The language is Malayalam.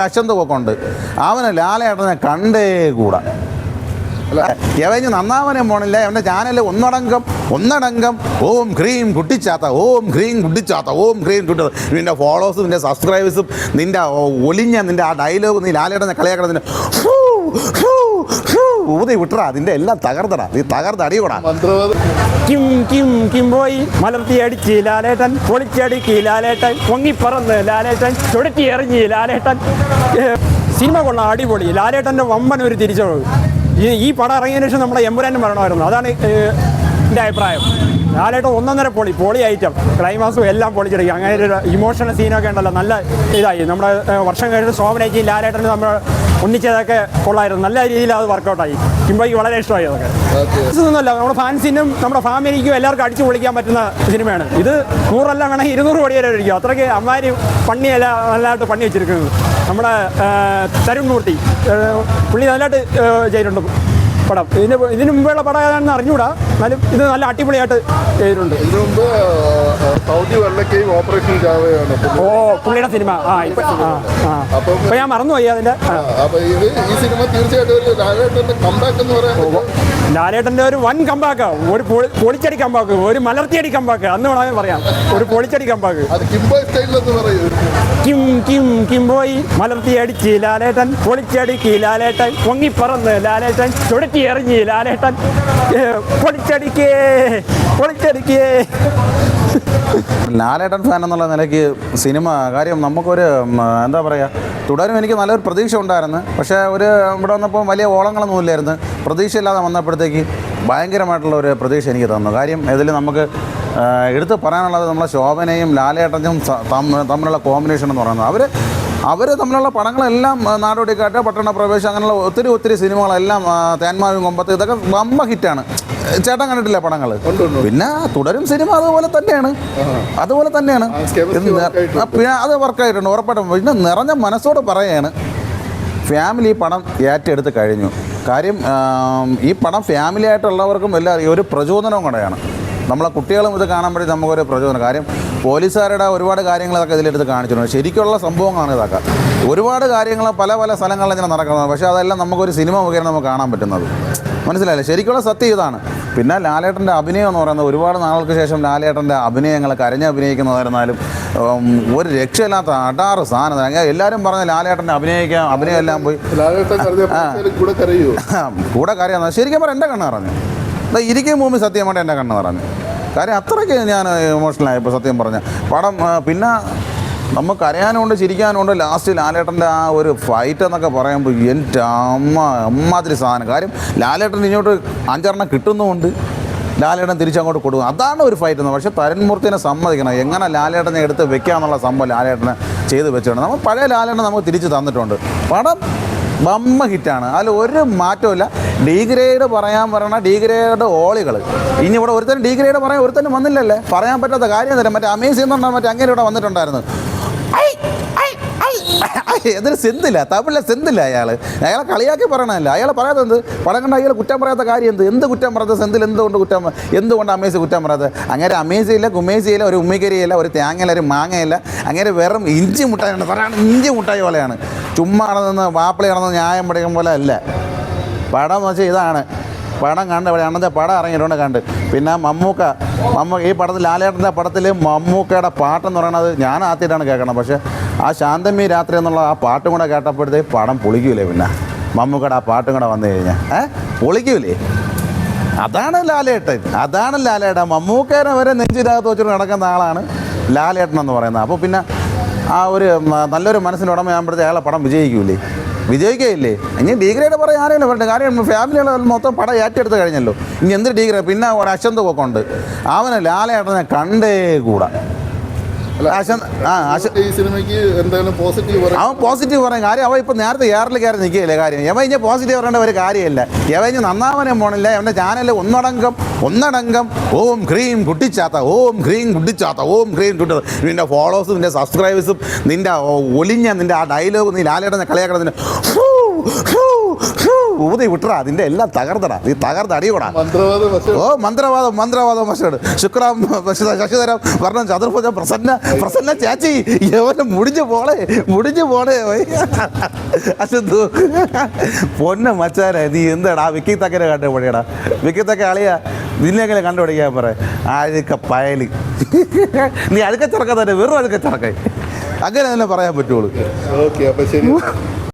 അശന്തൊക്കെ ഉണ്ട്. അവന് ലാലേട്ടനെ കണ്ടേ കൂടാ. എവഞ്ഞ് നന്നാവനെ പോണില്ല എന്റെ ചാനൽ ഒന്നടങ്കം ഒന്നടങ്കം ഓം ക്രീം കുട്ടിച്ചാത്ത ഓം ക്രീം കുട്ടിച്ചാത്ത ഓം ക്രീം കുട്ടി നിന്റെ ഫോളോവേഴ്സും നിന്റെ സബ്സ്ക്രൈബേഴ്സും നിന്റെ ഒലിഞ്ഞ നിന്റെ ആ ഡയലോഗ് നീ ലാലേട്ടനെ കളിയാക്കണം ഫൂ, ഊതി വിട്ടടാ അതിന്റെ എല്ലാം തകർത്തടാ നീ തകർന്ന അടിയോടാ. കിം കിം കിം പോയി. മലർത്തി അടിച്ച് ലാലേട്ടൻ പൊളിച്ചടിക്ക് ലാലേട്ടൻ പൊങ്ങിപ്പറന്ന് ലാലേട്ടൻ ചുടറ്റി എറിഞ്ഞ് ലാലേട്ടൻ. സിനിമ കൊള്ളാം അടിപൊളി. ലാലേട്ടന്റെ വമ്പൻ ഒരു തിരിച്ചറിവ്. ഈ പടം ഇറങ്ങിയതിനു ശേഷം നമ്മുടെ എമ്പുരാനും വരണമായിരുന്നു അതാണ് എന്റെ അഭിപ്രായം. ലാലേട്ടൻ ഒന്നൊന്നര പൊളി പൊളി ഐറ്റം ക്ലൈമാക്സും എല്ലാം പൊളിച്ചെടുക്കും അങ്ങനെ ഒരു ഇമോഷണൽ സീനൊക്കെ ഉണ്ടല്ലോ. നല്ല ഇതായി. നമ്മുടെ വർഷം കഴിഞ്ഞ് സോമനേജി ലാലേട്ടന് നമ്മൾ ഒന്നിച്ചതൊക്കെ കൊള്ളായിരുന്നു. നല്ല രീതിയിൽ അത് വർക്കൗട്ടായി കിംബോയ്ക്ക് വളരെ ഇഷ്ടമായി അതൊക്കെ. ഇതൊന്നുമല്ല നമ്മുടെ ഫാൻസിനും നമ്മുടെ ഫാമിലിക്കും എല്ലാവർക്കും അടിച്ചു പൊളിക്കാൻ പറ്റുന്ന സിനിമയാണ്. ഇത് നൂറല്ല വേണമെങ്കിൽ ഇരുന്നൂറ് കോടി വരെ ഇരിക്കും അത്രയ്ക്ക് അമ്മാരി പണിയല്ല നല്ലതായിട്ട് പണി വെച്ചിരിക്കുന്നത്. നമ്മുടെ തരുൺ മൂർത്തി പുള്ളി നല്ലതായിട്ട് ചെയ്തിട്ടുണ്ട്. പടം. ഇതിന് ഇതിന് മുമ്പുള്ള പടം ഏതാണെന്ന് അറിഞ്ഞുകൂടാ എന്നാലും ഇത് നല്ല അടിപൊളിയായിട്ട് ചെയ്തിട്ടുണ്ട്. ഇതിനു മുമ്പ് സൗദി വെള്ളക്കയും ഓപ്പറേഷൻ ജാവയാണ് ഓ പുള്ളിയുടെ സിനിമ. ആ ഇപ്പൊ ആ ആ. അപ്പം ഇപ്പൊ ഞാൻ മറന്നുപോയി അതിന്റെ ആ. അപ്പൊ ഇത് ഈ സിനിമ തീർച്ചയായിട്ടും ഒരു ലാലേട്ടന്റെ കമ്പാക്ക് എന്ന് പറയാൻ പറ്റും ലാലേട്ടന്റെ ഒരു വൻ കമ്പാക്ക് ഒരു പൊളി- പൊളിച്ചടി കമ്പാക്ക് ഒരു മലർത്തിയടി കമ്പാക്ക് അന്ന് വേണമെങ്കിൽ പറയാം. ഒരു പൊളിച്ചടി കമ്പാക്ക് അത് കിംബോ സ്റ്റൈലിലെന്ന് പറയും കിം കിം കിം പോയി മലർത്തി അടിച്ച് ലാലേട്ടൻ പൊളിച്ചടിക്ക് ലാലേട്ടൻ പൊങ്ങിപ്പറന്ന് ലാലേട്ടൻ ചുടറ്റി എറിഞ്ഞ് ലാലേട്ടൻ. ഏ, പൊളിച്ചടിക്കേ പൊളിച്ചടിക്കേ. ലാലേട്ടൻ ഫാൻ എന്നുള്ള നിലയ്ക്ക് സിനിമ കാര്യം നമുക്കൊരു എന്താ പറയുക തുടരും എനിക്ക് നല്ലൊരു പ്രതീക്ഷ ഉണ്ടായിരുന്നു. പക്ഷേ ഒരു ഇവിടെ വന്നപ്പോൾ വലിയ ഓളങ്ങളൊന്നും ഇല്ലായിരുന്നു. പ്രതീക്ഷയില്ലാതെ വന്നപ്പോഴത്തേക്ക് ഭയങ്കരമായിട്ടുള്ള ഒരു പ്രതീക്ഷ എനിക്ക് തന്നു. കാര്യം ഇതിൽ നമുക്ക് എടുത്ത് പറയാനുള്ളത് നമ്മളെ ശോഭനയും ലാലേട്ടനും തമ്മിലുള്ള കോമ്പിനേഷൻ എന്ന് പറയുന്നത്. അവർ അവർ തമ്മിലുള്ള പടങ്ങളെല്ലാം നാടോടിക്കാട്ട് പട്ടണ പ്രവേശം അങ്ങനെയുള്ള ഒത്തിരി ഒത്തിരി സിനിമകളെല്ലാം തേന്മാവും കൊമ്പത്ത് ഇതൊക്കെ വമ്പ ഹിറ്റാണ്. ചേട്ടൻ കണ്ടിട്ടില്ല പടങ്ങൾ. പിന്നെ തുടരും സിനിമ അതുപോലെ തന്നെയാണ്. അതുപോലെ തന്നെയാണ്. പിന്നെ അത് വർക്കായിട്ടുണ്ട് ഉറപ്പായിട്ടും. പിന്നെ നിറഞ്ഞ മനസ്സോട് പറയാണ് ഫാമിലി പണം ഏറ്റെടുത്ത് കഴിഞ്ഞു. കാര്യം ഈ പടം ഫാമിലി ആയിട്ടുള്ളവർക്കും എല്ലാവരും ഒരു പ്രചോദനവും കൂടെയാണ്. നമ്മളെ കുട്ടികളും ഇത് കാണുമ്പോഴേ നമുക്കൊരു പ്രചോദനം. കാര്യം പോലീസുകാരുടെ ഒരുപാട് കാര്യങ്ങളൊക്കെ ഇതിലെടുത്ത് കാണിച്ചിട്ടുണ്ട്. ശരിക്കുള്ള സംഭവങ്ങളാണ് ഇതൊക്കെ. ഒരുപാട് കാര്യങ്ങൾ പല പല സ്ഥലങ്ങളിൽ ഇങ്ങനെ നടക്കുന്നത് പക്ഷേ അതെല്ലാം നമുക്കൊരു സിനിമ മുഖേന നമുക്ക് കാണാൻ പറ്റുന്നത്. മനസ്സിലായില്ലേ? ശരിക്കുള്ള സത്യം ഇതാണ്. പിന്നെ ലാലേട്ടന്റെ അഭിനയം എന്ന് പറയുന്നത് ഒരുപാട് നാളുകൾക്ക് ശേഷം ലാലേട്ടന്റെ അഭിനയങ്ങൾ കരഞ്ഞ് അഭിനയിക്കുന്നതായിരുന്നാലും ഒരു രക്ഷയില്ലാത്ത അടാറ് സാധനം. എല്ലാവരും പറഞ്ഞ ലാലേട്ടന്റെ അഭിനയിക്കാൻ അഭിനയം എല്ലാം പോയി. കൂടെ കരയോ കൂടെ കരയാ ശരിക്കും പറഞ്ഞാൽ എന്റെ കണ്ണ് പറഞ്ഞു ഇരിക്കും ഭൂമി സത്യമായിട്ട് എന്റെ കണ്ണ് പറഞ്ഞു കാര്യം അത്രയ്ക്ക് ഞാൻ ഇമോഷണലായി ഇപ്പോൾ സത്യം പറഞ്ഞ. പടം പിന്നെ നമുക്ക് കരയാനുണ്ട് ചിരിക്കാനുണ്ട് ലാസ്റ്റ് ലാലേട്ടന്റെ ആ ഒരു ഫൈറ്റ് എന്നൊക്കെ പറയുമ്പോൾ എന്റെ അമ്മ അമ്മാതിരി സാധനം. കാര്യം ലാലേട്ടൻ ഇങ്ങോട്ട് അഞ്ചെണ്ണം കിട്ടുന്നുമുണ്ട്. ലാലേട്ടൻ തിരിച്ചങ്ങോട്ട് കൊടുക്കും. അതാണ് ഒരു ഫൈറ്റ് എന്ന്. പക്ഷേ തരൺമൂർത്തിനെ സമ്മതിക്കണം. എങ്ങനെ ലാലേട്ടനെ എടുത്ത് വെക്കാന്നുള്ള സംഭവം ലാലേട്ടനെ ചെയ്ത് വെച്ചിട്ടുണ്ട്. നമ്മൾ പഴയ ലാലേട്ടനെ നമുക്ക് തിരിച്ച് തന്നിട്ടുണ്ട്. പടം ബമ്മ ഹിറ്റാണ്. അതിൽ ഒരു മാറ്റമില്ല ഡിഗ്രേഡ് പറയാൻ പറയണ ഡിഗ്രേഡ് ഓളികൾ ഇനി ഇവിടെ ഒരുത്തരും ഡിഗ്രേഡ് പറയാൻ ഒരുത്തൻ വന്നില്ലല്ലേ? പറയാൻ പറ്റാത്ത കാര്യം തരാം മറ്റേ അമേസ് എന്നുണ്ടാകും മറ്റേ അങ്ങനെ ഇവിടെ വന്നിട്ടുണ്ടായിരുന്നു. എന്നൊരു സെന്തില്ല. തമിഴിലെ സെന്തില്ല അയാൾ അയാളെ കളിയാക്കി പറയണമല്ല അയാൾ പറയാത്ത എന്ത്? പടം കണ്ട അയാൾ കുറ്റം പറയാത്ത കാര്യം എന്ത്? എന്ത് കുറ്റം പറയാത്ത? സെന്തിൽ എന്തുകൊണ്ട് കുറ്റം എന്തുകൊണ്ട് അമേസ് കുറ്റം പറയാത്തത്? അങ്ങനെ അമേസിയില്ല കുമേസിയില്ല ഒരു ഉമ്മിക്കരിയില്ല ഒരു തേങ്ങയില്ല ഒരു മാങ്ങയില്ല. അങ്ങനെ വെറും ഇഞ്ചി മുട്ടായാണ് പറയാണ് ഇഞ്ചി മുട്ടായി പോലെയാണ്. ചുമ്മാ നടന്ന് വാപ്പിളി നടന്ന് ന്യായം പഠിക്കും പോലെ അല്ല. പടം എന്ന് വെച്ചാൽ ഇതാണ്. പടം കണ്ട് ഇവിടെ അണ്ണന്റെ പടം ഇറങ്ങിയിട്ടുണ്ട് കണ്ട്. പിന്നെ മമ്മൂക്ക മമ്മ ഈ പടത്തിൽ ലാലേട്ടന്റെ പടത്തിൽ മമ്മൂക്കയുടെ പാട്ടെന്ന് പറയുന്നത് ഞാൻ ആദ്യമായിട്ടാണ് കേൾക്കണം പക്ഷേ ആ ശാന്തമി രാത്രി എന്നുള്ള ആ പാട്ടും കൂടെ കേട്ടപ്പോഴത്തേക്ക് പടം പൊളിക്കൂലേ പിന്നെ. മമ്മൂക്കയുടെ ആ പാട്ടും കൂടെ വന്നു കഴിഞ്ഞാൽ ഏ? പൊളിക്കൂലേ? അതാണ് ലാലേട്ടൻ. അതാണ് ലാലേട്ടൻ. മമ്മൂക്കേനെ വരെ നെഞ്ചിനകത്ത് വെച്ചിട്ട് നടക്കുന്ന ആളാണ് ലാലേട്ടൻ എന്ന് പറയുന്നത്. അപ്പോൾ പിന്നെ ആ ഒരു നല്ലൊരു മനസ്സിന് ഉടമയാകുമ്പോഴത്തേക്ക് അയാളെ പടം വിജയിക്കൂലേ? വിജയിക്കുകയില്ലേ? ഇനി ഡിഗ്രേഡ് പറയാൻ ആരെങ്കിലും പറഞ്ഞു കാര്യം ഫാമിലികൾ മൊത്തം പടം ഏറ്റെടുത്ത് കഴിഞ്ഞല്ലോ. ഇനി എന്ത് ഡിഗ്രേ പിന്നെ ഒരു അശന്ത പോക്കുണ്ട് അവനെ ലാലേട്ടനെ കണ്ടേ കൂടാ. ഈ സിനിമയ്ക്ക് എന്തായാലും പോസിറ്റീവ് പറയും അവൻ പോസിറ്റീവ് പറയും കാര്യം അവൻ ഇപ്പൊ നേരത്തെ എയറിൽ കയറി നിൽക്കുകയില്ലേ കാര്യം. എവ ഇനി പോസിറ്റീവ് പറയേണ്ട ഒരു കാര്യമില്ല. എവ ഇനി നന്നാവനെ പോണില്ല. എവന്റെ ചാനൽ ഒന്നടങ്കം ഒന്നടങ്കം ഓം ക്രീം കുട്ടിച്ചാത്ത ഓം ക്രീം കുട്ടിച്ചാത്ത ഓം ക്രീം കുട്ടി നിന്റെ ഫോളോവേഴ്സും നിന്റെ സബ്സ്ക്രൈബേഴ്സും നിന്റെ ഒളിഞ്ഞ നിന്റെ ആ ഡയലോഗ് നീ ലാലേട്ടനെ കളിയാക്കണം നിന്റെ ഊതി വിട്ടടാ അതിന്റെ എല്ലാം തകർന്നടാ നീ തകർന്ന അടിയോടാ. ഓ മന്ത്രവാദം മന്ത്രവാദം മശോട് ശുക്രാം ശശിധരം വർണം ചതുർഭുജം പ്രസന്ന പ്രസന്ന ചാച്ചി യവനെ മുടിഞ്ഞു പോളെ മുടിഞ്ഞു പോളെ അശുദ്ധു പൊന്ന മച്ചാനെ നീ എന്താടാ? വിക്കി തക്കനെ കണ്ടുപിടിയടാ വിക്കി തക്ക അളിയാ നിന്നെങ്ങനെ കണ്ടുപിടിക്കാൻ പറ? അഴുക്ക പയൽ. നീ അഴുക്ക ചെറുക്ക തന്നെ വെറും അഴുക്ക അങ്ങനെ തന്നെ പറയാൻ പറ്റുള്ളൂ. ഓക്കെ അപ്പൊ ശരി.